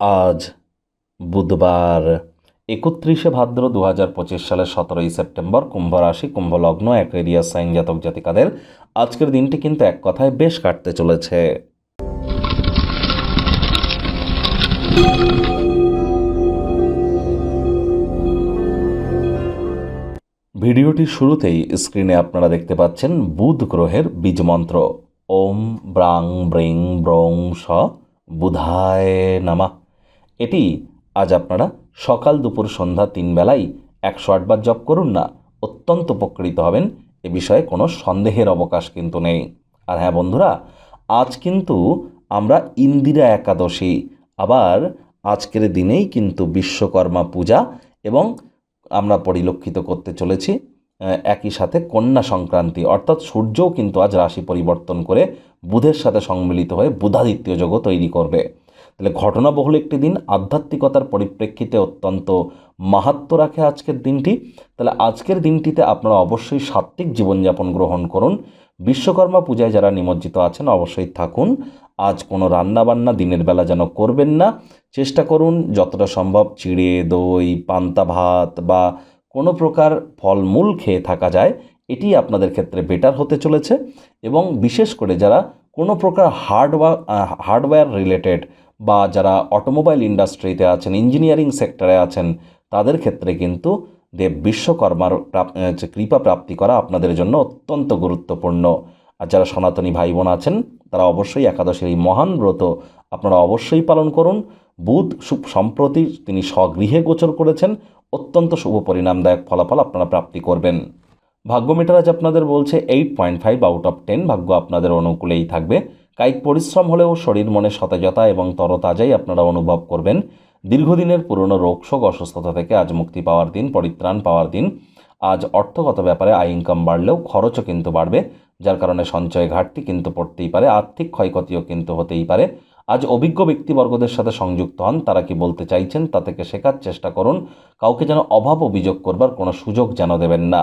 আজ বুধবার, একত্রিশে ভাদ্র দু হাজার পঁচিশ সালের সতেরোই সেপ্টেম্বর, কুম্ভ রাশি, কুম্ভ লগ্ন সাইন জাতক জাতিকাদের আজকের দিনটি কিন্তু এক কথায় বেশ কাটতে চলেছে। ভিডিওটির শুরুতেই স্ক্রিনে আপনারা দেখতে পাচ্ছেন বুধ গ্রহের বীজমন্ত্র ওম ব্রাং ব্রিং ব্রং স বুধায় নামা। এটি আজ আপনারা সকাল দুপুর সন্ধ্যা তিন বেলায় একশো আটবার জপ করুন না, অত্যন্ত উপকৃত হবেন। এ বিষয়ে কোনো সন্দেহের অবকাশ কিন্তু নেই। আর হ্যাঁ বন্ধুরা, আজ কিন্তু আমরা ইন্দিরা একাদশী, আবার আজকের দিনেই কিন্তু বিশ্বকর্মা পূজা এবং আমরা পরিলক্ষিত করতে চলেছি একই সাথে কন্যা সংক্রান্তি। অর্থাৎ সূর্যও কিন্তু আজ রাশি পরিবর্তন করে বুধের সাথে সম্মিলিত হয়ে বুধাদিত্য যোগও তৈরি করবে। তাহলে ঘটনাবহুল একটি দিন, আধ্যাত্মিকতার পরিপ্রেক্ষিতে অত্যন্ত মাহাত্ম রাখে আজকের দিনটি। তাহলে আজকের দিনটিতে আপনারা অবশ্যই সাত্ত্বিক জীবনযাপন গ্রহণ করুন। বিশ্বকর্মা পূজায় যারা নিমজ্জিত আছেন অবশ্যই থাকুন। আজ কোনো রান্নাবান্না দিনের বেলা যেন করবেন না। চেষ্টা করুন যতটা সম্ভব চিড়ে, দই, পান্তা ভাত বা কোনো প্রকার ফলমূল খেয়ে থাকা যায়। এটি আপনাদের ক্ষেত্রে বেটার হতে চলেছে। এবং বিশেষ করে যারা কোনো প্রকার হার্ডওয়ার হার্ডওয়্যার রিলেটেড বা যারা অটোমোবাইল ইন্ডাস্ট্রিতে আছেন ইঞ্জিনিয়ারিং সেক্টরে আছেন, তাদের ক্ষেত্রে কিন্তু দেব বিশ্বকর্মার কৃপা প্রাপ্তি করা আপনাদের জন্য অত্যন্ত গুরুত্বপূর্ণ। আর যারা সনাতনী ভাই বোন আছেন, তারা অবশ্যই একাদশের এই মহান ব্রত আপনারা অবশ্যই পালন করুন। বুধ সম্প্রতি তিনি স্বগৃহে গোচর করেছেন। অত্যন্ত শুভ পরিণামদায়ক ফলাফল আপনারা প্রাপ্তি করবেন। ভাগ্য মিটার আজ আপনাদের বলছে eight point five out of ten ভাগ্য আপনাদের অনুকূলেই থাকবে। কায়িক পরিশ্রম হলেও শরীর মনে সতেজতা এবং তরতাজাই আপনারা অনুভব করবেন। দীর্ঘদিনের পুরনো রোগশোক অসুস্থতা থেকে আজ মুক্তি পাওয়ার দিন, পরিত্রাণ পাওয়ার দিন। আজ অর্থগত ব্যাপারে আয় ইনকাম বাড়লেও খরচও কিন্তু বাড়বে, যার কারণে সঞ্চয় ঘাটতি কিন্তু পড়তেই পারে, আর্থিক ক্ষয়ক্ষতিও কিন্তু হতেই পারে। আজ অভিজ্ঞ ব্যক্তিবর্গদের সাথে সংযুক্ত হন, তারা কি বলতে চাইছেন তা থেকে শেখার চেষ্টা করুন। কাউকে যেন অভাব অভিযোগ করবার কোনো সুযোগ যেন দেবেন না।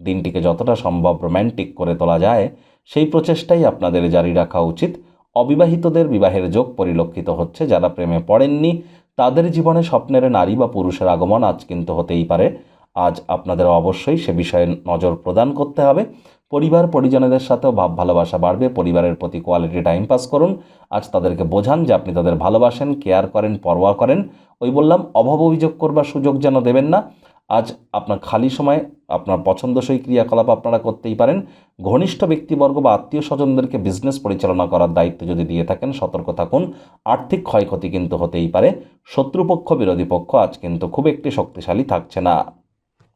দিনটিকে যতটা সম্ভব রোম্যান্টিক করে তোলা যায়, সেই প্রচেষ্টাই আপনাদের জারি রাখা উচিত। অবিবাহিতদের বিবাহের যোগ পরিলক্ষিত হচ্ছে, যারা প্রেমে পড়েননি, তাদের জীবনে স্বপ্নের নারী বা পুরুষের আগমন আজ কিন্তু হতেই পারে। আজ আপনাদের অবশ্যই সে বিষয়ে নজর প্রদান করতে হবে। পরিবার, পরিজনদের সাথেও ভাব ভালোবাসা বাড়বে, পরিবারের প্রতি কোয়ালিটি টাইম পাস করুন। আজ তাদেরকে বোঝান যে আপনি তাদের ভালোবাসেন কেয়ার করেন, পরোয়া করেন। ওই বললাম, অভাব অভিযোগ করবার সুযোগ যেন দেবেন না। আজ আপনার খালি সময়, আপনার পছন্দসই ক্রিয়াকলাপ আপনারা করতেই পারেন। ঘনিষ্ঠ ব্যক্তিবর্গ বা আত্মীয় স্বজনদেরকে বিজনেস পরিচালনা করার দায়িত্ব যদি দিয়ে থাকেন, সতর্ক থাকুন। আর্থিক ক্ষয়ক্ষতি কিন্তু হতেই পারে। শত্রুপক্ষ, বিরোধী পক্ষ আজ কিন্তু খুব একটি শক্তিশালী থাকছে না।